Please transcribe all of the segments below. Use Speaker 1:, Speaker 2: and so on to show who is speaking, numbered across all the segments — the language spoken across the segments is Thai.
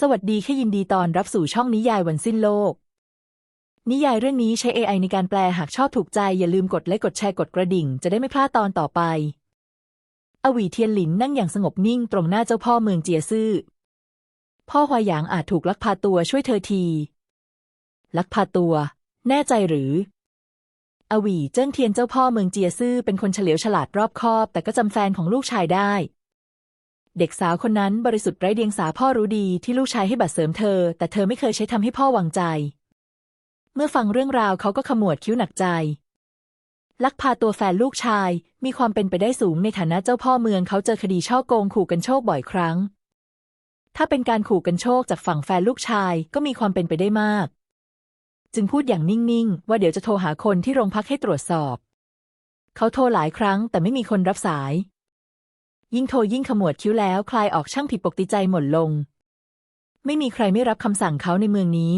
Speaker 1: สวัสดีค่ะยินดีตอนรับสู่ช่องนิยายวันสิ้นโลก นิยายเรื่องนี้ใช้ AI ในการแปลหากชอบถูกใจอย่าลืมกดไลค์กดแชร์กดกระดิ่ง จะได้ไม่พลาดตอนต่อไป อวีเทียนหลินนั่งอย่างสงบนิ่งตรงหน้าเจ้าพ่อเมืองเจียซื่อ พ่อฮวายหยางอาจถูกลักพาตัวช่วยเธอที ลักพาตัว แน่ใจหรือ อวีเจิ้งเทียนเจ้าพ่อเมืองเจียซื่อเป็นคนเฉลียวฉลาดรอบคอบ แต่ก็จำแฟนของลูกชายได้ เด็กสาวคนนั้นบริสุทธิ์ไร้เดียงสาพ่อรู้ดีที่ลูกชายให้บัตรเสริมเธอ แต่เธอไม่เคยใช้ทำให้พ่อวางใจ เมื่อฟังเรื่องราวเขาก็ขมวดคิ้วหนักใจ ลักพาตัวแฟนลูกชายมีความเป็นไปได้สูงในฐานะเจ้าพ่อเมืองเขาเจอคดีช่อโกงขู่กันโชคบ่อยครั้ง ถ้าเป็นการขู่กันโชคจากฝั่งแฟนลูกชายก็มีความเป็นไปได้มาก จึงพูดอย่างนิ่งๆ ว่าเดี๋ยวจะโทรหาคนที่โรงพักให้ตรวจสอบ เขาโทรหลายครั้งแต่ไม่มีคนรับสาย ยิ่งโทรยิ่งขมวดคิ้วแล้วคลายออกช่างผิดปกติใจหมดลง ไม่มีใครไม่รับคำสั่งเขาในเมืองนี้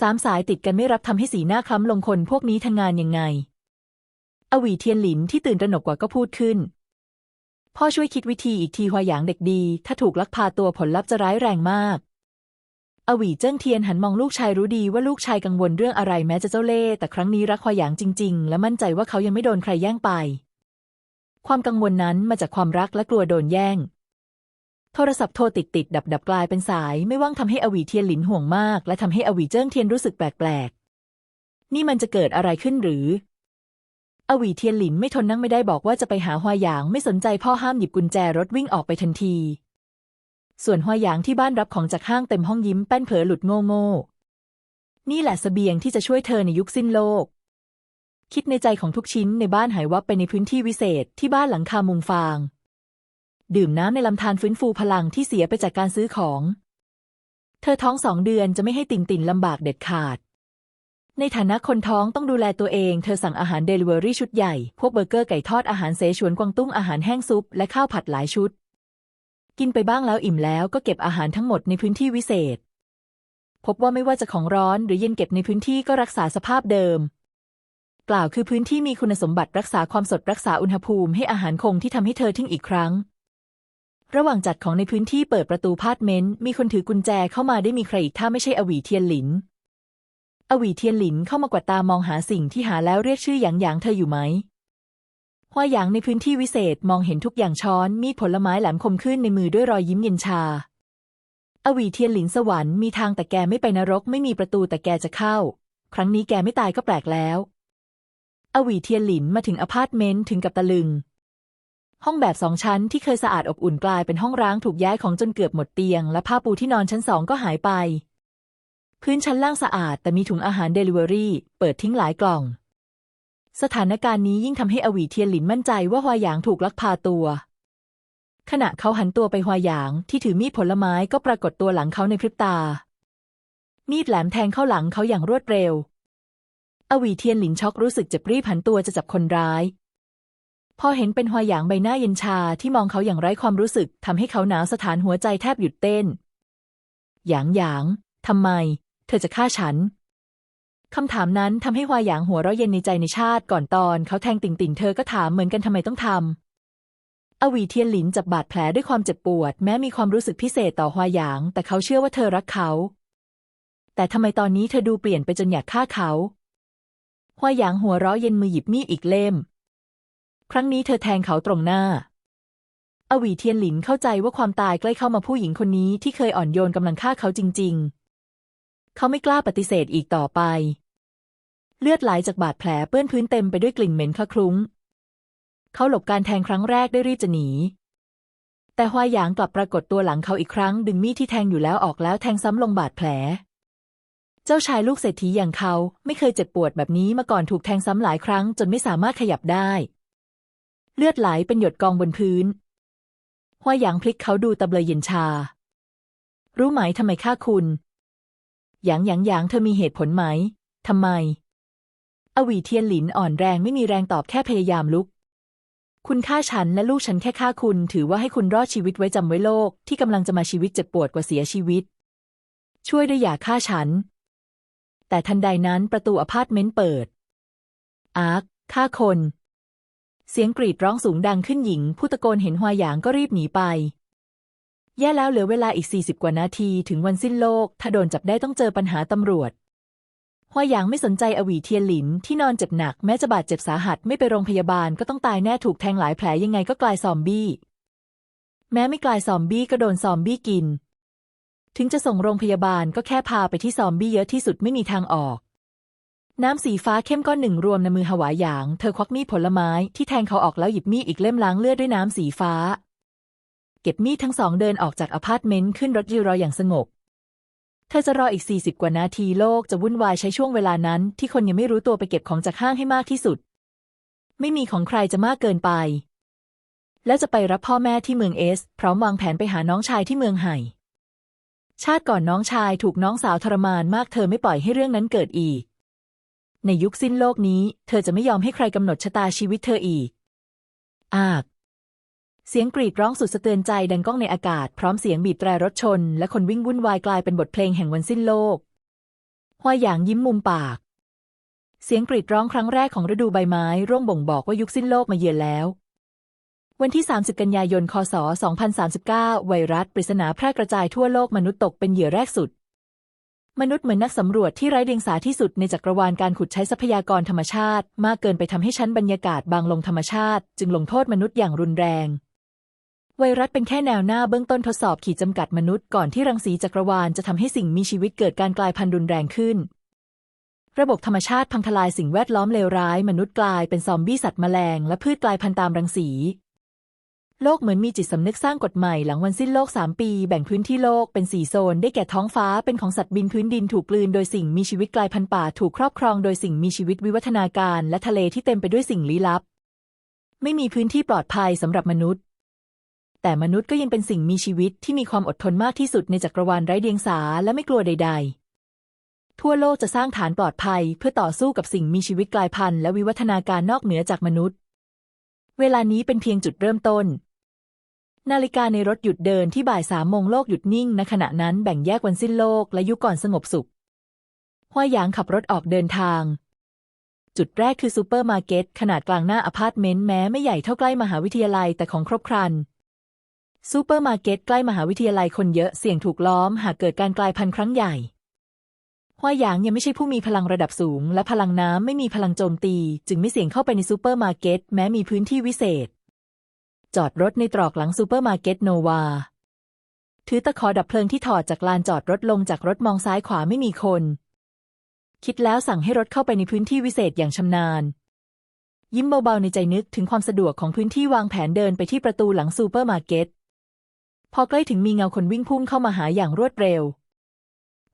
Speaker 1: สามสายติดกันไม่รับทำให้สีหน้าคล้ำลงคนพวกนี้ทำงานยังไง อวีเทียนหลินที่ตื่นตระหนกกว่าก็พูดขึ้น พ่อช่วยคิดวิธีอีกทีหวายหยางเด็กดี ถ้าถูกลักพาตัวผลลัพธ์จะร้ายแรงมากอวีเจิ้งเทียนหันมองลูกชายรู้ดีว่าลูกชายกังวลเรื่องอะไรแม้จะเจ้าเล่ห์แต่ครั้งนี้รักหวายหยางจริง ๆ และมั่นใจว่าเขายังไม่โดนใครแย่งไป ความกังวลนั้นมาจากความรักและกลัวโดนแย่ง โทรศัพท์โทรติดติดดับดับกลายเป็นสายไม่ว่างทำให้อวีเทียนหลินห่วงมาก และทำให้อวีเจิ้งเทียนรู้สึกแปลกๆ นี่มันจะเกิดอะไรขึ้นหรือ อวีเทียนหลินไม่ทนนั่งไม่ได้บอกว่าจะไปหาฮวายหยางไม่สนใจพ่อห้ามหยิบกุญแจรถวิ่งออกไปทันที ส่วนฮวายหยางที่บ้านรับของจากห้างเต็มห้องยิ้มแป้นเผลอหลุดโง่โง่นี่แหละเสบียงที่จะช่วยเธอในยุคสิ้นโลก คิดในใจของทุกชิ้นในบ้านหายวับไปในพื้นที่วิเศษที่บ้านหลังคามุงฟาง ดื่มน้ำในลำธารฟื้นฟูพลังที่เสียไปจากการซื้อของ เธอท้องสองเดือนจะไม่ให้ติ่งติ่นลำบากเด็ดขาด ในฐานะคนท้องต้องดูแลตัวเอง เธอสั่งอาหารเดลิเวอรี่ชุดใหญ่ พวกเบอร์เกอร์ไก่ทอดอาหารเสฉวนกวางตุ้งอาหารแห้งซุป และข้าวผัดหลายชุด กินไปบ้างแล้วอิ่มแล้วก็เก็บอาหารทั้งหมดในพื้นที่วิเศษพบว่าไม่ว่าจะของร้อนหรือเย็นเก็บในพื้นที่ก็รักษาสภาพเดิม กล่าวคือพื้นที่มีคุณสมบัติรักษาความสดรักษาอุณหภูมิให้อาหารคงที่ทำให้เธอทิ้งอีกครั้ง ระหว่างจัดของในพื้นที่เปิดประตูพาร์ทเมนต์มีคนถือกุญแจเข้ามาได้มีใครอีกถ้าไม่ใช่อวีเทียนหลิน อวีเทียนหลินเข้ามากวาดตามองหาสิ่งที่หาแล้วเรียกชื่อหยางหยางเธออยู่ไหมฮวหยางในพื้นที่วิเศษมองเห็นทุกอย่างช้อนมีผลไม้แหลมคมขึ้นในมือด้วยรอยยิ้มเย็นชา อวีเทียนหลินสวรรค์มีทางแต่แกไม่ไปนรกไม่มีประตูแต่แกจะเข้า ครั้งนี้แกไม่ตายก็แปลกแล้ว อวีเทียนหลินมาถึงอพาร์ตเมนต์ถึงกับตะลึง ห้องแบบสองชั้นที่เคยสะอาดอบอุ่นกลายเป็นห้องร้างถูกย้ายของจนเกือบหมดเตียง และผ้าปูที่นอนชั้นสองก็หายไป พื้นชั้นล่างสะอาดแต่มีถุงอาหารเดลิเวอรี่เปิดทิ้งหลายกล่อง สถานการณ์นี้ยิ่งทำให้อวีเทียนหลินมั่นใจว่าฮวาหยางถูกลักพาตัว ขณะเขาหันตัวไปฮวาหยางที่ถือมีดผลไม้ก็ปรากฏตัวหลังเขาในพริบตา มีดแหลมแทงเข้าหลังเขาอย่างรวดเร็ว อวีเทียนหลินช็อกรู้สึกเจ็บรีบหันตัวจะจับคนร้าย พอเห็นเป็นฮวหยางใบหน้าเย็นชาที่มองเขาอย่างไร้ความรู้สึกทำให้เขาหนาวสถานหัวใจแทบหยุดเต้น หยางหยางทำไม เธอจะฆ่าฉันคำถามนั้นทำให้ฮวหยางหัวเราะเย็นในใจในชาติก่อนตอนเขาแทงติ่งติ่งเธอก็ถามเหมือนกันทำไมต้องทำอวีเทียนหลินจับบาดแผลด้วยความเจ็บปวด แม้มีความรู้สึกพิเศษต่อฮวหยาง แต่เขาเชื่อว่าเธอรักเขา แต่ทำไมตอนนี้เธอดูเปลี่ยนไปจนอยากฆ่าเขา ฮวหยางหัวเราะเย็นมือหยิบมีดอีกเล่ม ครั้งนี้เธอแทงเขาตรงหน้า อวีเทียนหลินเข้าใจว่าความตายใกล้เข้ามาผู้หญิงคนนี้ที่เคยอ่อนโยนกำลังฆ่าเขาจริง ๆ เขาไม่กล้าปฏิเสธอีกต่อไป เลือดไหลจากบาดแผลเปื้อนพื้นเต็มไปด้วยกลิ่นเหม็นคละคลุ้ง เขาหลบการแทงครั้งแรกได้รีบจะหนีแต่ฮวาหยางกลับปรากฏตัวหลังเขาอีกครั้ง ดึงมีดที่แทงอยู่แล้วออกแล้วแทงซ้ำลงบาดแผล เจ้าชายลูกเศรษฐีอย่างเขาไม่เคยเจ็บปวดแบบนี้มาก่อนถูกแทงซ้ำหลายครั้งจนไม่สามารถขยับได้ เลือดไหลเป็นหยดกองบนพื้นฮวหยางพลิกเขาดูตะเบลยเย็นชา รู้ไหมทำไมฆ่าคุณหยางหยางหยางเธอมีเหตุผลไหมทำไม อวีเทียนหลินอ่อนแรงไม่มีแรงตอบแค่พยายามลุก คุณฆ่าฉันและลูกฉันแค่ฆ่าคุณ ถือว่าให้คุณรอดชีวิตไว้จำไว้โลก ที่กำลังจะมาชีวิตเจ็บปวดกว่าเสียชีวิต ช่วยด้วยอย่าฆ่าฉัน แต่ทันใดนั้นประตูอพาร์ตเมนต์เปิด อาร์คฆ่าคน เสียงกรีดร้องสูงดังขึ้นหญิง ผู้ตะโกนเห็นฮวาหยางก็รีบหนีไป แย่แล้วเหลือเวลาอีก 40 กว่านาทีถึงวันสิ้นโลก ถ้าโดนจับได้ต้องเจอปัญหาตำรวจฮวาหยางไม่สนใจอวีเทียนหลินที่นอนเจ็บหนักแม้จะบาดเจ็บสาหัสไม่ไปโรงพยาบาลก็ต้องตายแน่ถูกแทงหลายแผลยังไงก็กลายซอมบี้ แม้ไม่กลายซอมบี้ก็โดนซอมบี้กิน ถึงจะส่งโรงพยาบาลก็แค่พาไปที่ซอมบี้เยอะที่สุดไม่มีทางออก น้ำสีฟ้าเข้มก้อนหนึ่งรวมในมือหวาหยาง เธอควักมีดผลไม้ที่แทงเขาออกแล้วหยิบมีดอีกเล่มล้างเลือดด้วยน้ำสีฟ้า เก็บมีดทั้งสองเดินออกจากอพาร์ตเมนต์ขึ้นรถยืรออย่างสงบ เธอจะรออีก 40 กว่านาทีโลกจะวุ่นวายใช้ช่วงเวลานั้น ที่คนยังไม่รู้ตัวไปเก็บของจากห้างให้มากที่สุด ไม่มีของใครจะมากเกินไป แล้วจะไปรับพ่อแม่ที่เมืองเอส พร้อมวางแผนไปหาน้องชายที่เมืองไห่ ชาติก่อนน้องชายถูกน้องสาวทรมานมากเธอไม่ปล่อยให้เรื่องนั้นเกิดอีก ในยุคสิ้นโลกนี้ เธอจะไม่ยอมให้ใครกำหนดชะตาชีวิตเธออีก อาก เสียงกรีดร้องสุดสะเทือนใจดังก้องในอากาศพร้อมเสียงบีบแตรรถชน และคนวิ่งวุ่นวายกลายเป็นบทเพลงแห่งวันสิ้นโลกฮวาหยางยิ้มมุมปาก เสียงกรีดร้องครั้งแรกของฤดูใบไม้ ร่วงบ่งบอกว่ายุคสิ้นโลกมาเยือนแล้ว วันที่ 30 กันยายน คศ 2039 ไวรัสปริศนาแพร่กระจายทั่วโลกมนุษย์ตกเป็นเหยื่อแรกสุด มนุษย์เหมือนนักสำรวจที่ไร้เดียงสาที่สุดในจักรวาลการขุดใช้ทรัพยากรธรรมชาติ มากเกินไปทำให้ชั้นบรรยากาศบางลงธรรมชาติ จึงลงโทษมนุษย์อย่างรุนแรง ไวรัสเป็นแค่แนวหน้าเบื้องต้นทดสอบขีดจำกัดมนุษย์ก่อนที่รังสีจักรวาลจะทำให้สิ่งมีชีวิตเกิดการกลายพันธุ์รุนแรงขึ้น ระบบธรรมชาติพังทลายสิ่งแวดล้อมเลวร้าย มนุษย์กลายเป็นซอมบี้สัตว์แมลงและพืชกลายพันธุ์ตามรังสี โลกเหมือนมีจิตสำนึกสร้างกฎใหม่หลังวันสิ้นโลก 3 ปี แบ่งพื้นที่โลกเป็นสี่โซน ได้แก่ท้องฟ้าเป็นของสัตว์บินพื้นดินถูกกลืนโดยสิ่งมีชีวิตกลายพันธุ์ป่าถูกครอบครองโดยสิ่งมีชีวิตวิวัฒนาการ และทะเลที่เต็มไปด้วยสิ่งลี้ลับ ไม่มีพื้นที่ปลอดภัยสำหรับมนุษย์ แต่มนุษย์ก็ยังเป็นสิ่งมีชีวิตที่มีความอดทนมากที่สุดในจักรวาลไร้เดียงสาและไม่กลัวใด ๆ ทั่วโลกจะสร้างฐานปลอดภัย เพื่อต่อสู้กับสิ่งมีชีวิตกลายพันธุ์และวิวัฒนาการนอกเหนือจากมนุษย์ เวลานี้เป็นเพียงจุดเริ่มต้น นาฬิกาในรถหยุดเดินที่บ่ายสามโมงโลกหยุดนิ่งณขณะนั้นแบ่งแยกวันสิ้นโลกและยุคก่อนสงบสุขฮวหยางขับรถออกเดินทาง จุดแรกคือซูเปอร์มาร์เก็ตขนาดกลางหน้าอพาร์ตเมนต์แม้ไม่ใหญ่เท่าใกล้มหาวิทยาลัยแต่ของครบครันซูเปอร์มาร์เก็ตใกล้มหาวิทยาลัยคนเยอะเสี่ยงถูกล้อม หากเกิดการกลายพันธุ์ครั้งใหญ่ฮวหยางยังไม่ใช่ผู้มีพลังระดับสูง และพลังน้ำไม่มีพลังโจมตี จึงไม่เสี่ยงเข้าไปในซูเปอร์มาร์เก็ตแม้มีพื้นที่วิเศษ จอดรถในตรอกหลังซูเปอร์มาร์เก็ตโนวา ถือตะขอดับเพลิงที่ถอดจากลานจอดรถลงจากรถมองซ้ายขวาไม่มีคน คิดแล้วสั่งให้รถเข้าไปในพื้นที่วิเศษอย่างชำนาญ ยิ้มเบาๆในใจนึกถึงความสะดวกของพื้นที่วางแผนเดินไปที่ประตูหลังซูเปอร์มาร์เก็ต พอใกล้ถึงมีเงาคนวิ่งพุ่งเข้ามาหาอย่างรวดเร็ว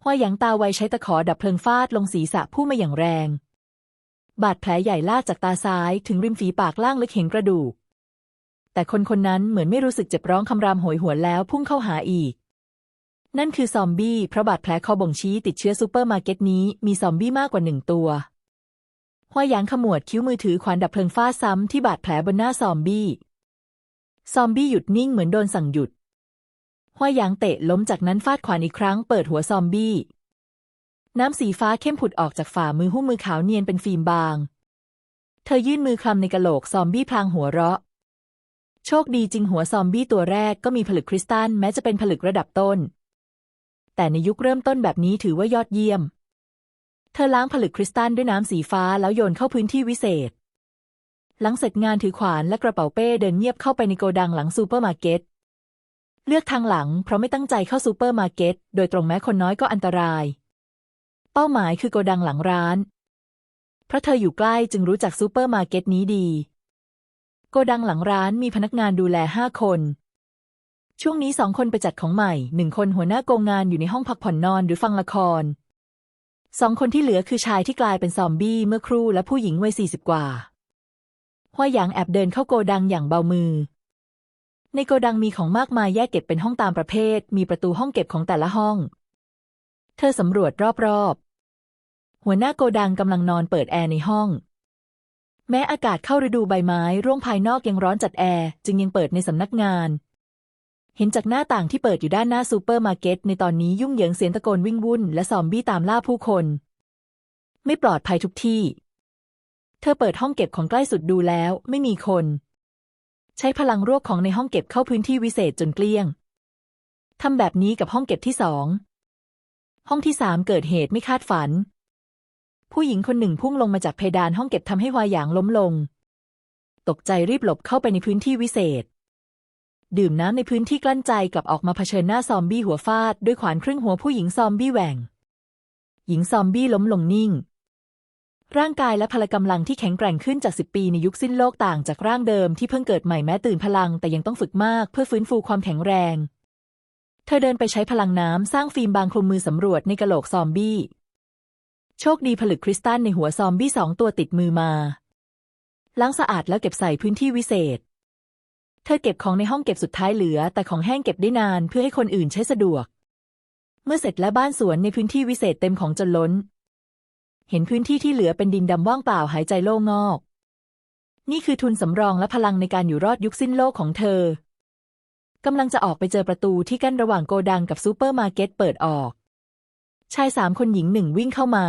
Speaker 1: ฮวหยางตาไวใช้ตะขอดับเพลิงฟาดลงศีรษะผู้มาอย่างแรง บาดแผลใหญ่ลากจากตาซ้ายถึงริมฝีปากล่างลึกเห็นกระดูก แต่คนคนนั้นเหมือนไม่รู้สึกเจ็บร้องคำรามโหยหวนแล้วพุ่งเข้าหาอีก นั่นคือซอมบี้เพราะบาดแผลคอบ่งชี้ติดเชื้อซูเปอร์มาร์เก็ตนี้มีซอมบี้มากกว่าหนึ่งตัวฮวาหยางขมวดคิ้วมือถือขวานดับเพลิงฟาดซ้ำที่บาดแผลบนหน้าซอมบี้ ซอมบี้หยุดนิ่งเหมือนโดนสั่งหยุดฮวาหยางเตะล้มจากนั้นฟาดขวานอีกครั้งเปิดหัวซอมบี้น้ำสีฟ้าเข้มผุดออกจากฝ่ามือหุ้มมือขาวเนียนเป็นฟิล์มบาง เธอยื่นมือคลำในกะโหลกซอมบี้พลางหัวเราะ โชคดีจริงหัวซอมบี้ตัวแรกก็มีผลึกคริสตัลแม้จะเป็นผลึกระดับต้น แต่ในยุคเริ่มต้นแบบนี้ถือว่ายอดเยี่ยม เธอล้างผลึกคริสตัลด้วยน้ำสีฟ้าแล้วโยนเข้าพื้นที่วิเศษ หลังเสร็จงานถือขวานและกระเป๋าเป้เดินเงียบเข้าไปในโกดังหลังซูเปอร์มาร์เก็ตเลือกทางหลังเพราะไม่ตั้งใจเข้าซูเปอร์มาร์เก็ตโดยตรงแม้คนน้อยก็อันตราย เป้าหมายคือโกดังหลังร้าน เพราะเธออยู่ใกล้จึงรู้จักซูเปอร์มาร์เก็ตนี้ดี โกดังหลังร้านมีพนักงานดูแลห้าคน ช่วงนี้สองคนไปจัดของใหม่หนึ่งคนหัวหน้าโกงงานอยู่ในห้องพักผ่อนนอนหรือฟังละครสองคนที่เหลือคือชายที่กลายเป็นซอมบี้เมื่อครู่และผู้หญิงวัยสี่สิบกว่าฮวาหยางแอบเดินเข้าโกดังอย่างเบามือ ในโกดังมีของมากมายแยกเก็บเป็นห้องตามประเภท มีประตูห้องเก็บของแต่ละห้อง เธอสำรวจรอบๆ หัวหน้าโกดังกำลังนอนเปิดแอร์ในห้อง แม้อากาศเข้าฤดูใบไม้ร่วงภายนอกยังร้อนจัดแอร์จึงยังเปิดในสำนักงาน เห็นจากหน้าต่างที่เปิดอยู่ด้านหน้าซูเปอร์มาร์เก็ตในตอนนี้ยุ่งเหยิงเสียงตะโกนวิ่งวุ่นและซอมบี้ตามล่าผู้คน ไม่ปลอดภัยทุกที่ เธอเปิดห้องเก็บของใกล้สุดดูแล้วไม่มีคน ใช้พลังรวบของในห้องเก็บเข้าพื้นที่วิเศษจนเกลี้ยงทำแบบนี้กับห้องเก็บที่สองห้องที่สามเกิดเหตุไม่คาดฝัน ผู้หญิงคนหนึ่งพุ่งลงมาจากเพดานห้องเก็บทำให้วาหยางล้มลง ตกใจรีบหลบเข้าไปในพื้นที่วิเศษ ดื่มน้ำในพื้นที่กลั้นใจกลับออกมาเผชิญหน้าซอมบี้หัวฟาด ด้วยขวานครึ่งหัวผู้หญิงซอมบี้แหว่ง หญิงซอมบี้ล้มลงนิ่ง ร่างกายและพละกำลังที่แข็งแกร่งขึ้นจากสิบปีในยุคสิ้นโลกต่างจากร่างเดิมที่เพิ่งเกิดใหม่แม้ตื่นพลังแต่ยังต้องฝึกมากเพื่อฟื้นฟูความแข็งแรง เธอเดินไปใช้พลังน้ำสร้างฟิล์มบางคลุมมือสำรวจในกะโหลกซอมบี้ โชคดีผลึกคริสตัลในหัวซอมบี้สองตัวติดมือมา ล้างสะอาดแล้วเก็บใส่พื้นที่วิเศษ เธอเก็บของในห้องเก็บสุดท้ายเหลือ แต่ของแห้งเก็บได้นานเพื่อให้คนอื่นใช้สะดวก เมื่อเสร็จแล้วบ้านสวนในพื้นที่วิเศษเต็มของจนล้น เห็นพื้นที่ที่เหลือเป็นดินดำว่างเปล่าหายใจโล่งงอก นี่คือทุนสำรองและพลังในการอยู่รอดยุคสิ้นโลกของเธอกำลังจะออกไปเจอประตูที่กั้นระหว่างโกดังกับซูเปอร์มาร์เก็ตเปิดออก ชายสามคนหญิงหนึ่งวิ่งเข้ามา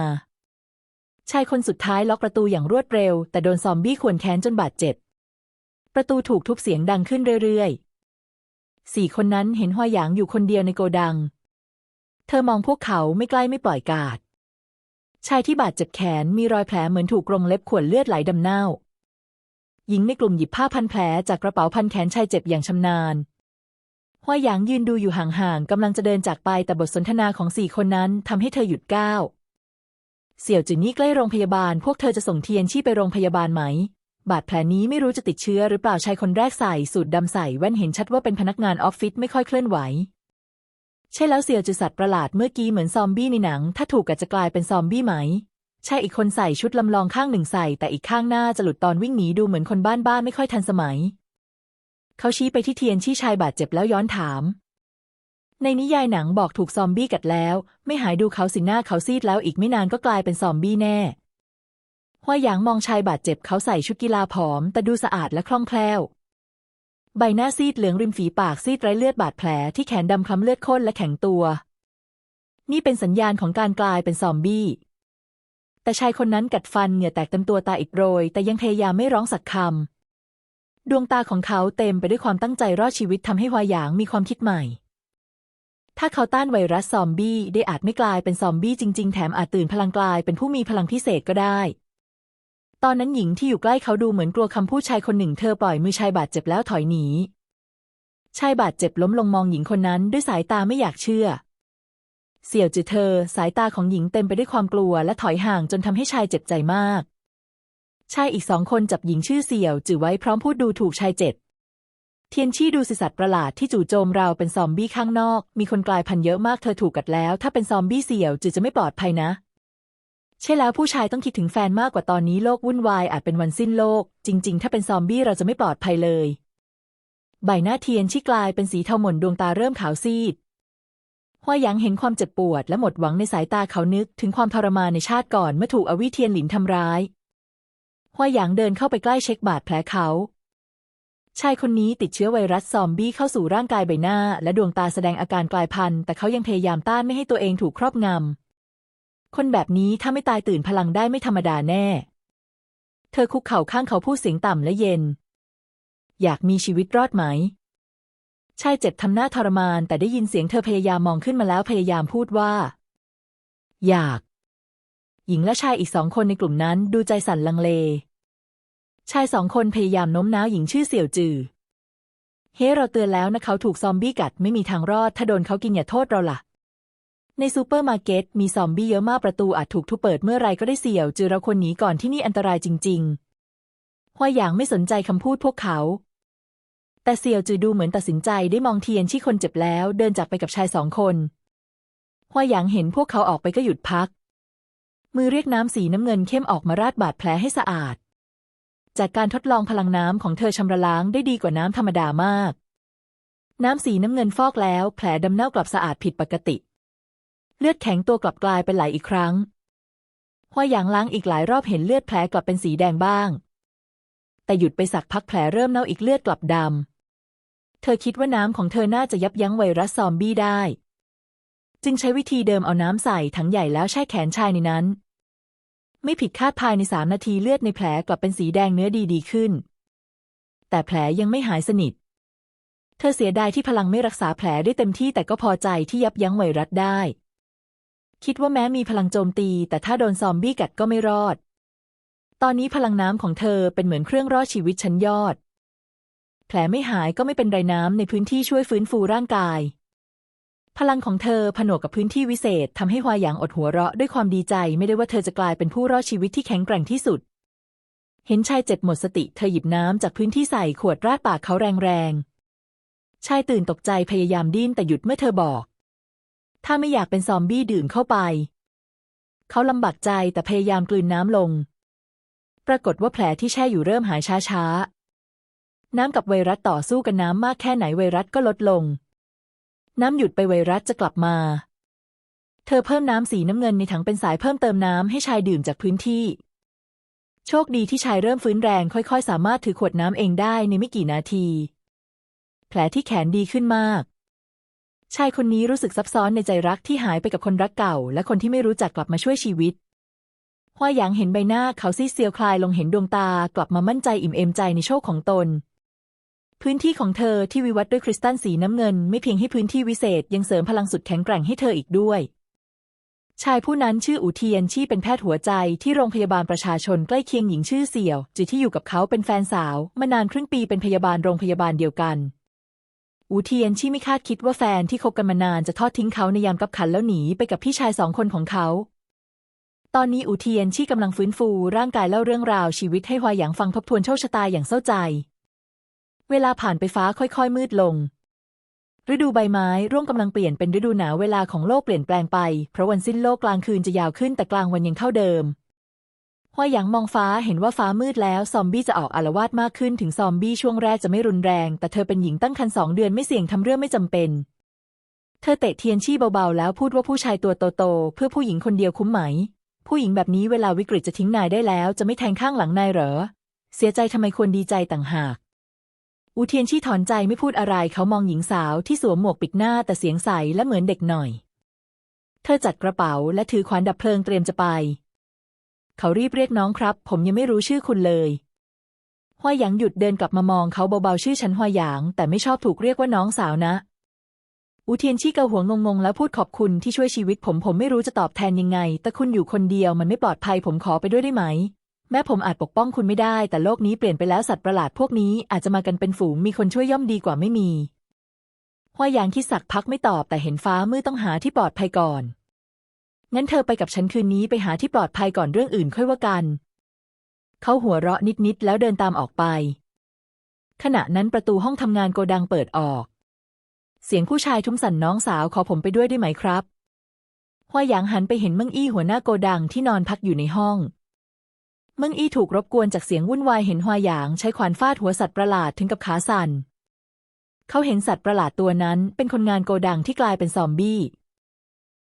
Speaker 1: ชายคนสุดท้ายล็อกประตูอย่างรวดเร็ว แต่โดนซอมบี้ข่วนแค้นจนบาดเจ็บ ประตูถูกทุบเสียงดังขึ้นเรื่อยๆสี่คนนั้นเห็นหอยหยางอยู่คนเดียวในโกดัง เธอมองพวกเขาไม่ใกล้ไม่ปล่อยกาดชายที่บาดเจ็บแขนมีรอยแผลเหมือนถูกกรงเล็บข่วนเลือดไหลดำเน่าหญิงในกลุ่มหยิบผ้าพันแผลจากกระเป๋าพันแขนชายเจ็บอย่างชำนาญ หวหยางยืนดูอยู่ห่างๆกำลังจะเดินจากไปแต่บทสนทนาของสี่คนนั้นทำให้เธอหยุดก้าว เสี่ยวจืนนี่ใกล้โรงพยาบาล พวกเธอจะส่งเทียนชี่ไปโรงพยาบาลไหม บาดแผลนี้ไม่รู้จะติดเชื้อหรือเปล่าชายคนแรกใส่สูทดำใส่แว่นเห็นชัดว่าเป็นพนักงานออฟฟิศไม่ค่อยเคลื่อนไหว ใช่แล้วเสี่ยวจือสัตว์ประหลาดเมื่อกี้เหมือนซอมบี้ในหนัง ถ้าถูกกัดจะกลายเป็นซอมบี้ไหมใช่อีกคนใส่ชุดลำลองข้างหนึ่งใส่ แต่อีกข้างหน้าจะหลุดตอนวิ่งหนีดูเหมือนคนบ้านๆไม่ค่อยทันสมัย เขาชี้ไปที่เทียนชี่ชายบาดเจ็บแล้วย้อนถาม ในนิยายหนังบอกถูกซอมบี้กัดแล้ว ไม่หายดูเขาสิหน้าเขาซีดแล้วอีกไม่นานก็กลายเป็นซอมบี้แน่ฮวหยางมองชายบาดเจ็บเขาใส่ชุดกีฬาผอม แต่ดูสะอาดและคล่องแคล่ว ใบหน้าซีดเหลืองริมฝีปากซีดไร้เลือดบาดแผลที่แขนดำคล้ำเลือดข้นและแข็งตัว นี่เป็นสัญญาณของการกลายเป็นซอมบี้แต่ชายคนนั้นกัดฟันเหงื่อแตกเต็มตัวตาอิดโรย แต่ยังพยายามไม่ร้องสักคำ ดวงตาของเขาเต็มไปด้วยความตั้งใจรอดชีวิตทำให้ฮวาหยางมีความคิดใหม่ ถ้าเขาต้านไวรัสซอมบี้ได้อาจไม่กลายเป็นซอมบี้จริง ๆ แถมอาจตื่นพลังกลายเป็นผู้มีพลังพิเศษก็ได้ ตอนนั้นหญิงที่อยู่ใกล้เขาดูเหมือนกลัวคำพูดชายคนหนึ่งเธอปล่อยมือชายบาดเจ็บแล้วถอยหนี ชายบาดเจ็บล้มลงมองหญิงคนนั้นด้วยสายตาไม่อยากเชื่อ เสี่ยวจือเธอ สายตาของหญิงเต็มไปด้วยความกลัวและถอยห่างจนทำให้ชายเจ็บใจมาก ชายอีกสองคนจับหญิงชื่อเสี่ยว จือไว้พร้อมพูดดูถูกชายเจ็บเทียนชี่ดูสิสัตว์ประหลาดที่จู่โจมเราเป็นซอมบี้ข้างนอก มีคนกลายพันธุ์เยอะมากเธอถูกกัดแล้ว ถ้าเป็นซอมบี้เสี่ยวจือจะไม่ปลอดภัยนะ ใช่แล้วผู้ชายต้องคิดถึงแฟนมากกว่าตอนนี้โลกวุ่นวายอาจเป็นวันสิ้นโลก จริง ๆ ถ้าเป็นซอมบี้เราจะไม่ปลอดภัยเลย ใบหน้าเทียนชี่กลายเป็นสีเทาหม่นดวงตาเริ่มขาวซีดฮวาหยางเห็นความเจ็บปวดและหมดหวังในสายตาเขานึกถึงความทรมานในชาติก่อนเมื่อถูกอวิเทียนหลินทำร้าย ฮวหยางเดินเข้าไปใกล้เช็คบาดแผลเขา ชายคนนี้ติดเชื้อไวรัสซอมบี้เข้าสู่ร่างกายใบหน้า และดวงตาแสดงอาการกลายพันธุ์ แต่เขายังพยายามต้านไม่ให้ตัวเองถูกครอบงำ คนแบบนี้ถ้าไม่ตายตื่นพลังได้ไม่ธรรมดาแน่ เธอคุกเข่าข้างเขาพูดเสียงต่ำและเย็น อยากมีชีวิตรอดไหมชายเจ็บทำหน้าทรมาน แต่ได้ยินเสียงเธอพยายามมองขึ้นมาแล้วพยายามพูดว่า อยาก หญิงและชายอีกสองคนในกลุ่มนั้นดูใจสั่นลังเล ชายสองคนพยายามโน้มน้าวหญิงชื่อเสี่ยวจือ เฮ้เราเตือนแล้วนะเขาถูกซอมบี้กัดไม่มีทางรอด ถ้าโดนเขากินอย่าโทษเราล่ะ ในซูเปอร์มาร์เก็ตมีซอมบี้เยอะมากประตูอาจถูกทุบเปิดเมื่อไรก็ได้เสี่ยวจือเราควรหนีก่อนที่นี่อันตรายจริงๆฮวหยางไม่สนใจคำพูดพวกเขาแต่เสี่ยวจือดูเหมือนตัดสินใจได้มองเทียนที่คนเจ็บแล้ว เดินจากไปกับชายสองคนฮวหยางเห็นพวกเขาออกไปก็หยุดพัก มือเรียกน้ำสีน้ำเงินเข้มออกมาราดบาดแผลให้สะอาด จากการทดลองพลังน้ำของเธอชำระล้างได้ดีกว่าน้ำธรรมดามาก น้ำสีน้ำเงินฟอกแล้ว แผลดำเน่ากลับสะอาดผิดปกติ เลือดแข็งตัวกลับกลายเป็นไหลอีกครั้งฮวหยางล้างอีกหลายรอบเห็นเลือดแผลกลับเป็นสีแดงบ้าง แต่หยุดไปสักพักแผลเริ่มเน่าอีกเลือดกลับดำ เธอคิดว่าน้ำของเธอน่าจะยับยั้งไวรัสซอมบี้ได้ จึงใช้วิธีเดิมเอาน้ำใส่ถังใหญ่แล้วแช่แขนชายในนั้น ไม่ผิดคาดภายในสามนาทีเลือดในแผลกลับเป็นสีแดงเนื้อดีดีขึ้น แต่แผลยังไม่หายสนิท เธอเสียดายที่พลังไม่รักษาแผลได้เต็มที่แต่ก็พอใจที่ยับยั้งไวรัสได้ คิดว่าแม้มีพลังโจมตี แต่ถ้าโดนซอมบี้กัดก็ไม่รอด ตอนนี้พลังน้ำของเธอเป็นเหมือนเครื่องรอดชีวิตชั้นยอด แผลไม่หายก็ไม่เป็นไรน้ำในพื้นที่ช่วยฟื้นฟูร่างกาย พลังของเธอผนวกกับพื้นที่วิเศษทำให้ฮวาหยางอดหัวเราะด้วยความดีใจไม่ได้ว่าเธอจะกลายเป็นผู้รอดชีวิตที่แข็งแกร่งที่สุด เห็นชายเจ็บหมดสติเธอหยิบน้ำจากพื้นที่ใส่ขวดราดปากเขาแรงๆ ชายตื่นตกใจพยายามดิ้นแต่หยุดเมื่อเธอบอก ถ้าไม่อยากเป็นซอมบี้ดื่มเข้าไป เขาลำบากใจแต่พยายามกลืนน้ำลง ปรากฏว่าแผลที่แช่อยู่เริ่มหายช้าๆ น้ำกับไวรัสต่อสู้กันน้ำมากแค่ไหนไวรัสก็ลดลง น้ำหยุดไปไวรัสจะกลับมา เธอเพิ่มน้ำสีน้ำเงินในถังเป็นสายเพิ่มเติมน้ำให้ชายดื่มจากพื้นที่ โชคดีที่ชายเริ่มฟื้นแรงค่อยๆ สามารถถือขวดน้ำเองได้ในไม่กี่นาที แผลที่แขนดีขึ้นมาก ชายคนนี้รู้สึกซับซ้อนในใจรักที่หายไปกับคนรักเก่า และคนที่ไม่รู้จักกลับมาช่วยชีวิตฮวาหยางเห็นใบหน้าเขาซีเซียวคลายลงเห็นดวงตากลับมามั่นใจอิ่มเอมใจในโชคของตน พื้นที่ของเธอที่วิวัฒน์ด้วยคริสตัลสีน้ำเงิน ไม่เพียงให้พื้นที่วิเศษยังเสริมพลังสุดแข็งแกร่งให้เธออีกด้วย ชายผู้นั้นชื่ออูเทียนชี่เป็นแพทย์หัวใจที่โรงพยาบาลประชาชนใกล้เคียงหญิงชื่อเสี่ยวจือที่อยู่กับเขาเป็นแฟนสาวมานานครึ่งปีเป็นพยาบาลโรงพยาบาลเดียวกันอูเทียนชี่ไม่คาดคิดว่าแฟนที่คบกันมานานจะทอดทิ้งเขาในยามกับขันแล้วหนีไปกับพี่ชายสองคนของเขา ตอนนี้อูเทียนชี่กำลังฟื้นฟูร่างกายเล่าเรื่องราวชีวิตให้ฮวาหยางฟังทบทวนโชคชะตาอย่างเศร้าใจ เวลาผ่านไปฟ้าค่อยๆ มืดลง ฤดูใบไม้ร่วงกำลังเปลี่ยนเป็นฤดูหนาวเวลาของโลกเปลี่ยนแปลงไป เพราะวันสิ้นโลกกลางคืนจะยาวขึ้นแต่กลางวันยังเท่าเดิมฮวาหยางมองฟ้าเห็นว่าฟ้ามืดแล้ว ซอมบี้จะออกอารวาสมากขึ้นถึงซอมบี้ช่วงแรกจะไม่รุนแรง แต่เธอเป็นหญิงตั้งครรภ์สองเดือนไม่เสี่ยงทำเรื่องไม่จำเป็น เธอเตะเทียนชี่เบาๆ แล้วพูดว่าผู้ชายตัวโตๆเพื่อผู้หญิงคนเดียวคุ้มไหม ผู้หญิงแบบนี้เวลาวิกฤตจะทิ้งนายได้แล้ว จะไม่แทงข้างหลังนายเหรอ เสียใจทำไมควรดีใจต่างหาก อูเทียนชี่ถอนใจไม่พูดอะไรเขามองหญิงสาวที่สวมหมวกปิดหน้าแต่เสียงใสและเหมือนเด็กหน่อย เธอจัดกระเป๋าและถือขวานดับเพลิงเตรียมจะไป เขารีบเรียกน้องครับ ผมยังไม่รู้ชื่อคุณเลยฮวาหยางหยุดเดินกลับมามองเขาเบาๆชื่อฉันฮวาหยางแต่ไม่ชอบถูกเรียกว่าน้องสาวนะ อูเทียนชี่เกาหัวงงๆ แล้วพูดขอบคุณที่ช่วยชีวิตผมผมไม่รู้จะตอบแทนยังไง แต่คุณอยู่คนเดียวมันไม่ปลอดภัยผมขอไปด้วยได้ไหม แม้ผมอาจปกป้องคุณไม่ได้ แต่โลกนี้เปลี่ยนไปแล้วสัตว์ประหลาดพวกนี้อาจจะมากันเป็นฝูงมีคนช่วยย่อมดีกว่าไม่มีฮวายางคิดสักพักไม่ตอบแต่เห็นฟ้ามืดต้องหาที่ปลอดภัยก่อน งั้นเธอไปกับฉันคืนนี้ไปหาที่ปลอดภัยก่อนเรื่องอื่นค่อยว่ากัน เขาหัวเราะนิดๆแล้วเดินตามออกไป ขณะนั้นประตูห้องทำงานโกดังเปิดออก เสียงผู้ชายทุ้มสั่นน้องสาวขอผมไปด้วยได้ไหมครับฮวายางหันไปเห็นเมิ่งอี้หัวหน้าโกดังที่นอนพักอยู่ในห้อง เมิ่งอีถูกรบกวนจากเสียงวุ่นวายเห็นฮวาหยางใช้ขวานฟาดหัวสัตว์ประหลาดถึงกับขาสั่น เขาเห็นสัตว์ประหลาดตัวนั้นเป็นคนงานโกดังที่กลายเป็นซอมบี้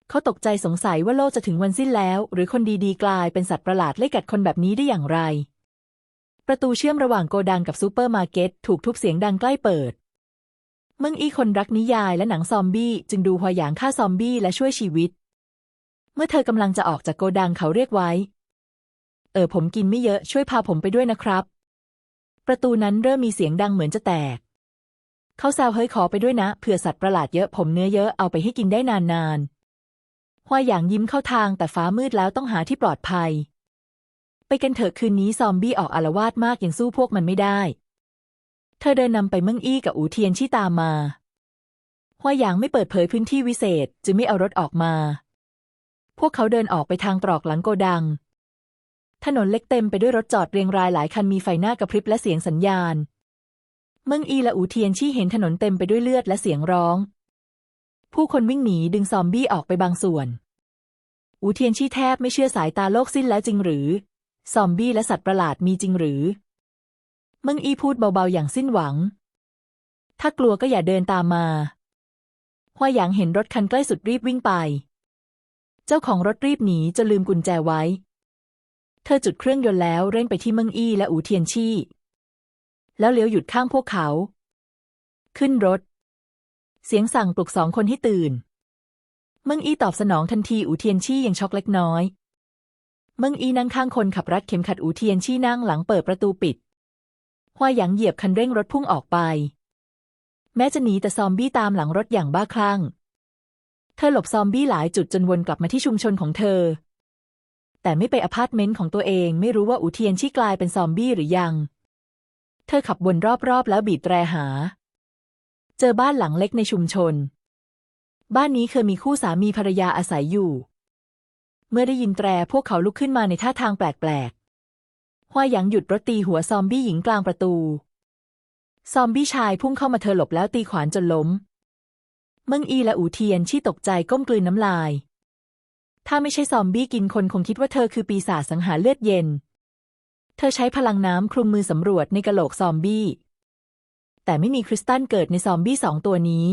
Speaker 1: เขาตกใจสงสัยว่าโลกจะถึงวันสิ้นแล้ว หรือคนดีๆกลายเป็นสัตว์ประหลาดไล่กัดคนแบบนี้ได้อย่างไร ประตูเชื่อมระหว่างโกดังกับซูเปอร์มาร์เก็ตถูกทุบเสียงดังใกล้เปิด เมื่งอีคนรักนิยายและหนังซอมบี้จึงดูฮวาหยางฆ่าซอมบี้และช่วยชีวิต เมื่อเธอกำลังจะออกจากโกดังเขาเรียกไว้ เออผมกินไม่เยอะช่วยพาผมไปด้วยนะครับ ประตูนั้นเริ่มมีเสียงดังเหมือนจะแตก เขาแซวเฮ้ยขอไปด้วยนะเผื่อสัตว์ประหลาดเยอะผมเนื้อเยอะเอาไปให้กินได้นานๆฮวาหยางยิ้มเข้าทางแต่ฟ้ามืดแล้วต้องหาที่ปลอดภัย ไปกันเถอะคืนนี้ซอมบี้ออกอารวาสมากยังสู้พวกมันไม่ได้ เธอเดินนำไปเมิ่งอี้กับอูเทียนชี่ตามมาฮวหยางไม่เปิดเผยพื้นที่วิเศษ จึงไม่เอารถออกมา พวกเขาเดินออกไปทางตรอกหลังโกดัง ถนนเล็กเต็มไปด้วยรถจอดเรียงรายหลายคันมีไฟหน้ากระพริบและเสียงสัญญาณ เมิ่งอีและอูเทียนชี่เห็นถนนเต็มไปด้วยเลือดและเสียงร้อง ผู้คนวิ่งหนีดึงซอมบี้ออกไปบางส่วน อูเทียนชี่แทบไม่เชื่อสายตาโลกสิ้นแล้วจริงหรือ ซอมบี้และสัตว์ประหลาดมีจริงหรือ เมิ่งอีพูดเบาๆอย่างสิ้นหวัง ถ้ากลัวก็อย่าเดินตามมาฮวาหยางเห็นรถคันใกล้สุดรีบวิ่งไป เจ้าของรถรีบหนีจนลืมกุญแจไว้ เธอจุดเครื่องยนต์แล้วเร่งไปที่เมิงอี้และอูเทียนชี่ แล้วเลี้ยวหยุดข้างพวกเขา ขึ้นรถ เสียงสั่งปลุกสองคนให้ตื่น เมิงอี้ตอบสนองทันทีอูเทียนชี่ยังช็อกเล็กน้อย เมิงอี้นั่งข้างคนขับรัดเข็มขัดอูเทียนชี่นั่งหลังเปิดประตูปิดฮวาหยางเหยียบคันเร่งรถพุ่งออกไป แม้จะหนีแต่ซอมบี้ตามหลังรถอย่างบ้าคลั่ง เธอหลบซอมบี้หลายจุดจนวนกลับมาที่ชุมชนของเธอ แต่ไม่ไปอพาร์ตเมนต์ของตัวเองไม่รู้ว่าอูเทียนชี่กลายเป็นซอมบี้หรือยัง เธอขับวนรอบๆ แล้วบีบแตรหา เจอบ้านหลังเล็กในชุมชน บ้านนี้เคยมีคู่สามีภรรยาอาศัยอยู่ เมื่อได้ยินแตรพวกเขาลุกขึ้นมาในท่าทางแปลกๆฮวาหยางหยุดรถตีหัวซอมบี้หญิงกลางประตู ซอมบี้ชายพุ่งเข้ามาเธอหลบแล้วตีขวานจนล้มเมิงอีและอูเทียนชี่ตกใจก้มกลืนน้ำลาย ถ้าไม่ใช่ซอมบี้กินคนคงคิดว่าเธอคือปีศาจสังหารเลือดเย็น เธอใช้พลังน้ำคลุมมือสำรวจในกะโหลกซอมบี้ แต่ไม่มีคริสตัลเกิดในซอมบี้สองตัวนี้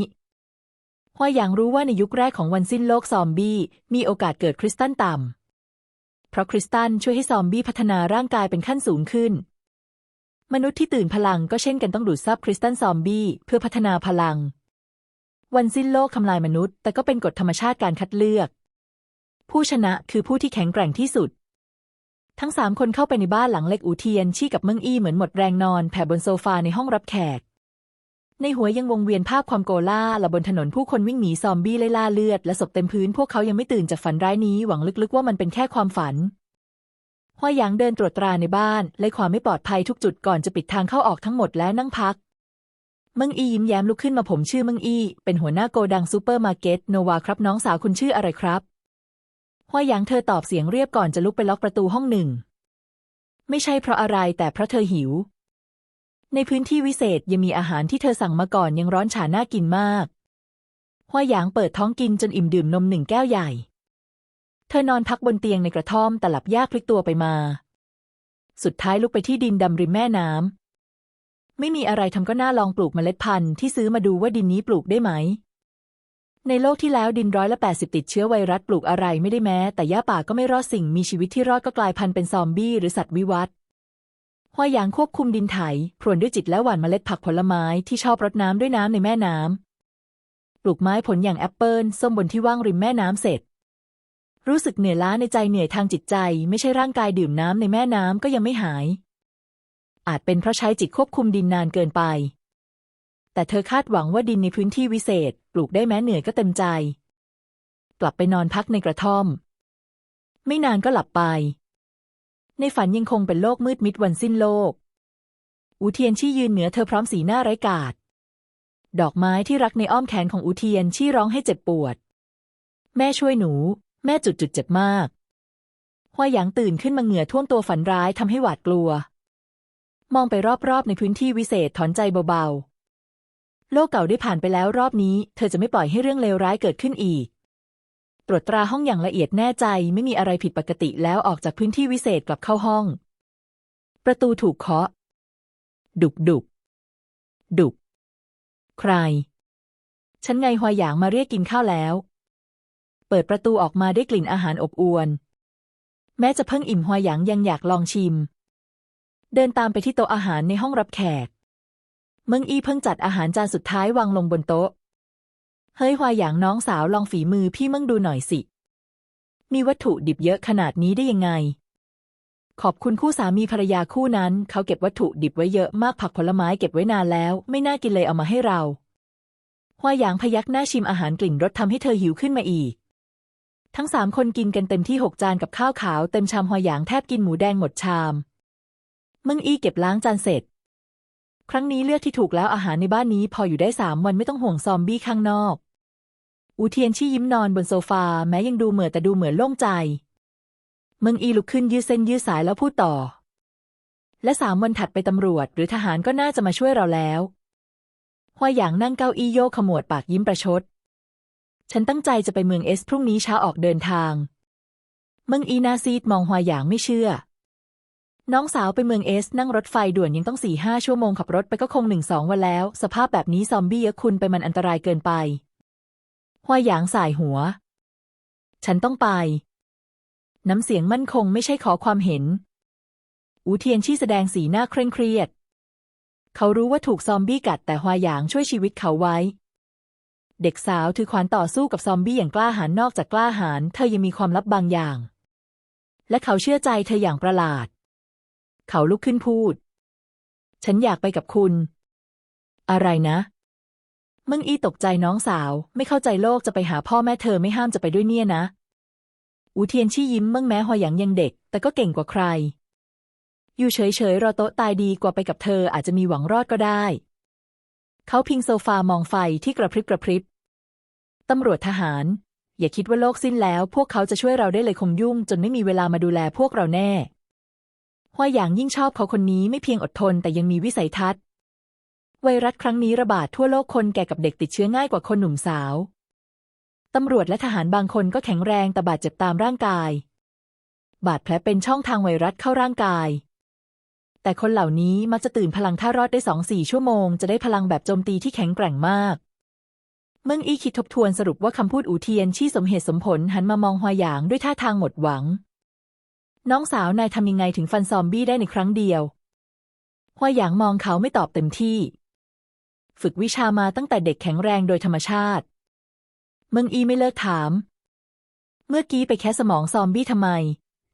Speaker 1: ฮวาหยางรู้ว่าในยุคแรกของวันสิ้นโลกซอมบี้มีโอกาสเกิดคริสตัลต่ำ เพราะคริสตัลช่วยให้ซอมบี้พัฒนาร่างกายเป็นขั้นสูงขึ้น มนุษย์ที่ตื่นพลังก็เช่นกันต้องดูดซับคริสตัลซอมบี้เพื่อพัฒนาพลัง วันสิ้นโลกทำลายมนุษย์ แต่ก็เป็นกฎธรรมชาติการคัดเลือก ผู้ชนะคือผู้ที่แข็งแกร่งที่สุด ทั้งสามคนเข้าไปในบ้านหลังเล็กอูเทียนชี่กับเมิงอี้เหมือนหมดแรงนอนแผ่บนโซฟาในห้องรับแขก ในหัวยังวงเวียนภาพความโกล่าและบนถนนผู้คนวิ่งหนีซอมบี้ไล่ล่าเลือดและศพเต็มพื้นพวกเขายังไม่ตื่นจากฝันร้ายนี้หวังลึกๆว่ามันเป็นแค่ความฝันฮวาหยางเดินตรวจตราในบ้านไล่ความไม่ปลอดภัยทุกจุดก่อนจะปิดทางเข้าออกทั้งหมดและนั่งพักเมิงอี้ยิ้มแย้มลุกขึ้นมาผมชื่อเมิงอี้เป็นหัวหน้าโกดังซูเปอร์มาร์เก็ตโนวาครับน้องสาวคุณชื่ออะไรครับ ฮวาหยางเธอตอบเสียงเรียบก่อนจะลุกไปล็อกประตูห้องหนึ่ง ไม่ใช่เพราะอะไรแต่เพราะเธอหิว ในพื้นที่วิเศษยังมีอาหารที่เธอสั่งมาก่อนยังร้อนฉาน่ากินมากฮวาหยางเปิดท้องกินจนอิ่มดื่มนมหนึ่งแก้วใหญ่ เธอนอนพักบนเตียงในกระท่อมแต่หลับยากพลิกตัวไปมา สุดท้ายลุกไปที่ดินดำริมแม่น้ำไม่มีอะไรทำก็น่าลองปลูกเมล็ดพันธุ์ที่ซื้อมาดูว่าดินนี้ปลูกได้ไหม ในโลกที่แล้วดินร้อยละแปดสิบติดเชื้อไวรัสปลูกอะไรไม่ได้แม้ แต่หญ้าป่าก็ไม่รอดสิ่งมีชีวิตที่รอดก็กลายพันธุ์เป็นซอมบี้หรือสัตว์วิวัฒน์ฮวหยางควบคุมดินไถพรวนด้วยจิตและหว่านเมล็ดผักผลไม้ที่ชอบรดน้ำด้วยน้ำในแม่น้ำปลูกไม้ผลอย่างแอปเปิลส้มบนที่ว่างริมแม่น้ำเสร็จ รู้สึกเหนื่อยล้าในใจเหนื่อยทางจิตใจ ไม่ใช่ร่างกายดื่มน้ำในแม่น้ำก็ยังไม่หาย อาจเป็นเพราะใช้จิตควบคุมดินนานเกินไป แต่เธอคาดหวังว่าดินในพื้นที่วิเศษ ปลูกได้แม้เหนื่อยก็เต็มใจ กลับไปนอนพักในกระท่อม ไม่นานก็หลับไป ในฝันยังคงเป็นโลกมืดมิดวันสิ้นโลก อูเทียนชี่ยืนเหนือเธอพร้อมสีหน้าไร้กาศดอกไม้ที่รักในอ้อมแขนของอูเทียนชี่ร้องให้เจ็บปวด แม่ช่วยหนู แม่จุดจุดเจ็บมากฮวาหยางตื่นขึ้นมาเหงื่อท่วมตัวฝันร้ายทำให้หวาดกลัว มองไปรอบๆในพื้นที่วิเศษถอนใจเบาๆ โลกเก่าได้ผ่านไปแล้วรอบนี้ เธอจะไม่ปล่อยให้เรื่องเลวร้ายเกิดขึ้นอีก ตรวจตราห้องอย่างละเอียดแน่ใจไม่มีอะไรผิดปกติแล้วออกจากพื้นที่วิเศษกลับเข้าห้อง ประตูถูกเคาะ ดุกดุกดุก ใคร ฉันไงฮวาหยางมาเรียกกินข้าวแล้ว เปิดประตูออกมาได้กลิ่นอาหารอบอวน แม้จะเพิ่งอิ่มฮวาหยางยังอยากลองชิม เดินตามไปที่โต๊ะอาหารในห้องรับแขก เมิงอีเพิ่งจัดอาหารจานสุดท้ายวางลงบนโต๊ะ เฮ้ยฮวาหยางน้องสาวลองฝีมือพี่เมิงดูหน่อยสิ มีวัตถุดิบเยอะขนาดนี้ได้ยังไง ขอบคุณคู่สามีภรรยาคู่นั้น เขาเก็บวัตถุดิบไว้เยอะมากผักผลไม้เก็บไว้นานแล้ว ไม่น่ากินเลยเอามาให้เราฮวาหยางพยักหน้าชิมอาหารกลิ่นรสทำให้เธอหิวขึ้นมาอีก ทั้งสามคนกินกันเต็มที่หกจานกับข้าวขาวเต็มชามฮวาหยางแทบกินหมูแดงหมดชามมิงอี้เก็บล้างจานเสร็จ ครั้งนี้เลือกที่ถูกแล้วอาหารในบ้านนี้พออยู่ได้สามวันไม่ต้องห่วงซอมบี้ข้างนอก อูเทียนชี่ยิ้มนอนบนโซฟา แม้ยังดูเหม่อแต่ดูเหมือนโล่งใจเมิงอีลุกขึ้นยืดเส้นยืดสายแล้วพูดต่อ และสามวันถัดไปตำรวจ หรือทหารก็น่าจะมาช่วยเราแล้วฮวหยางนั่งเก้าอี้โยกขมวดปากยิ้มประชด ฉันตั้งใจจะไปเมืองเอสพรุ่งนี้เช้าออกเดินทาง เมิงอีนาซีดมองฮวหยางไม่เชื่อ น้องสาวไปเมืองเอส นั่งรถไฟด่วนยังต้องสี่ห้าชั่วโมงขับรถไปก็คงหนึ่งสองวันแล้ว สภาพแบบนี้ซอมบี้เยอะคุณไปมันอันตรายเกินไปฮวหยางสายหัว ฉันต้องไป น้ำเสียงมั่นคงไม่ใช่ขอความเห็น อูเทียนชี่แสดงสีหน้าเคร่งเครียด เขารู้ว่าถูกซอมบี้กัดแต่ฮวหยางช่วยชีวิตเขาไว้ เด็กสาวถือขวานต่อสู้กับซอมบี้อย่างกล้าหาญนอกจากกล้าหาญเธอยังมีความลับบางอย่าง และเขาเชื่อใจเธออย่างประหลาด เขาลุกขึ้นพูด ฉันอยากไปกับคุณ อะไรนะ มึงอีตกใจน้องสาว ไม่เข้าใจโลกจะไปหาพ่อแม่เธอไม่ห้ามจะไปด้วยเนี่ยนะ อูเทียนชี่ยิ้มมื่งแม้หอหยางยังเด็ก แต่ก็เก่งกว่าใคร อยู่เฉยๆรอโต๊ะตายดีกว่าไปกับเธออาจจะมีหวังรอดก็ได้ เขาพิงโซฟามองไฟที่กระพริบกระพริบตำรวจทหาร อย่าคิดว่าโลกสิ้นแล้ว พวกเขาจะช่วยเราได้เลยคงยุ่ง จนไม่มีเวลามาดูแลพวกเราแน่ วาหยางยิ่งชอบเขาคนนี้ไม่เพียงอดทน แต่ยังมีวิสัยทัศน์ ไวรัสครั้งนี้ระบาดทั่วโลกคนแก่กับเด็กติดเชื้อง่ายกว่าคนหนุ่มสาว ตำรวจและทหารบางคนก็แข็งแรงแต่บาดเจ็บตามร่างกาย บาดแผลเป็นช่องทางไวรัสเข้าร่างกาย แต่คนเหล่านี้มักจะตื่นพลังถ้ารอดได้สองสี่ชั่วโมงจะได้พลังแบบโจมตีที่แข็งแกร่งมากเมื่งอี้คิดทบทวนสรุปว่าคำพูดอูเทียนชี่สมเหตุสมผลหันมามองฮวาหยางด้วยท่าทางหมดหวัง น้องสาวนายทำยังไงถึงฟันซอมบี้ได้ในครั้งเดียวฮวาหยางมองเขาไม่ตอบเต็มที่ ฝึกวิชามาตั้งแต่เด็กแข็งแรงโดยธรรมชาติ เมืองอีไม่เลิกถาม เมื่อกี้ไปแค่สมองซอมบี้ทำไม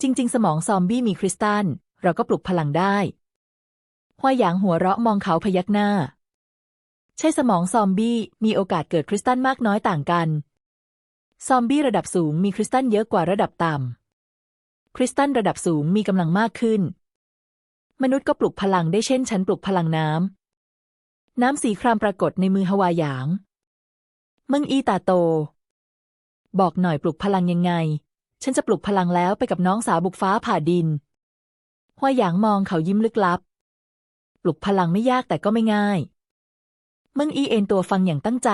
Speaker 1: จริง ๆ สมองซอมบี้มีคริสตัล เราก็ปลุกพลังได้ฮวาหยางหัวเราะมองเขาพยักหน้า ใช่สมองซอมบี้มีโอกาสเกิดคริสตัลมากน้อยต่างกัน ซอมบี้ระดับสูงมีคริสตัลเยอะกว่าระดับต่ำ คริสตัลระดับสูงมีกำลังมากขึ้น มนุษย์ก็ปลุกพลังได้เช่นฉันปลุกพลังน้ำ น้ำสีครามปรากฏในมือฮวาหยาง มึงอีตาโต บอกหน่อยปลุกพลังยังไง ฉันจะปลุกพลังแล้วไปกับน้องสาวบุกฟ้าผ่าดินฮวาหยางมองเขายิ้มลึกลับ ปลุกพลังไม่ยากแต่ก็ไม่ง่าย มึงอีเอ็นตัวฟังอย่างตั้งใจ